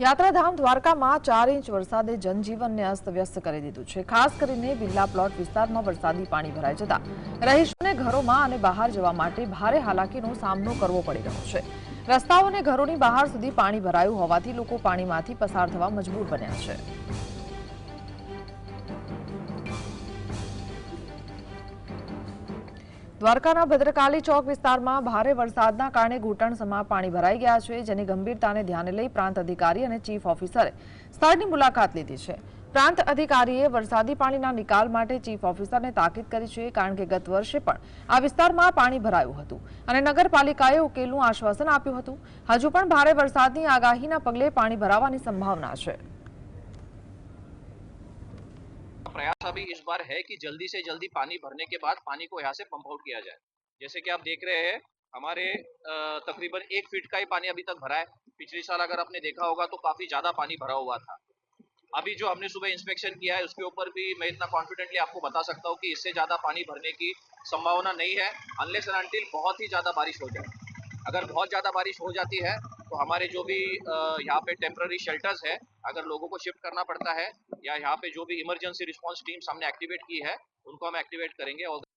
યાત્રાધામ દ્વારકામાં ચાર ઇંચ વરસાદે જનજીવનને અસ્તવ્યસ્ત કરી દીધું છે. ખાસ કરીને બિરલા પ્લોટ વિસ્તારમાં વરસાદી પાણી ભરાઈ જતા. રહીશોને ઘરોમાં અને બહાર જવા માટે ભારે હાલાકીનો સામનો કરવો પડી રહ્યો છે. રસ્તાઓ અને ઘરોની બહાર સુધી પાણી ભરાયું હોવાથી લોકો પાણીમાંથી પસાર થવા મજબૂર બન્યા છે. દ્વારકાના ભદ્રકાલી ચોક વિસ્તારમાં ભારે વરસાદના કારણે ઘૂંટણ સમા પાણી ભરાઈ ગયા છે, જેની ગંભીરતાને ધ્યાને લઈ પ્રાંત અધિકારી અને ચીફ ઓફિસરે સ્થળની મુલાકાત લીધી છે. પ્રાંત અધિકારીએ વરસાદી પાણીના નિકાલ માટે ચીફ ઓફિસરને તાકીદ કરી છે, કારણ કે ગત વર્ષે પણ આ વિસ્તારમાં પાણી ભરાયું હતું અને નગરપાલિકાએ ઉકેલનું આશ્વાસન આપ્યું હતું. હજુ પણ ભારે વરસાદની આગાહીના પગલે પાણી ભરાવાની સંભાવના છે. प्रयास अभी इस बार है कि जल्दी से जल्दी पानी भरने के बाद पानी को यहाँ से पंप आउट किया जाए। जैसे कि आप देख रहे हैं, हमारे तकरीबन एक फीट का ही पानी अभी तक भरा है। पिछले साल अगर आपने देखा होगा तो काफ़ी ज़्यादा पानी भरा हुआ था। अभी जो हमने सुबह इंस्पेक्शन किया है, उसके ऊपर भी मैं इतना कॉन्फिडेंटली आपको बता सकता हूँ कि इससे ज़्यादा पानी भरने की संभावना नहीं है अनलेस एंड अनटिल बहुत ही ज़्यादा बारिश हो जाए। अगर बहुत ज़्यादा बारिश हो जाती है तो हमारे जो भी यहाँ पे टेम्प्ररी शेल्टर्स है, अगर लोगों को शिफ्ट करना पड़ता है या यहाँ पे जो भी इमरजेंसी रिस्पॉन्स टीम्स हमने एक्टिवेट की है, उनको हम एक्टिवेट करेंगे और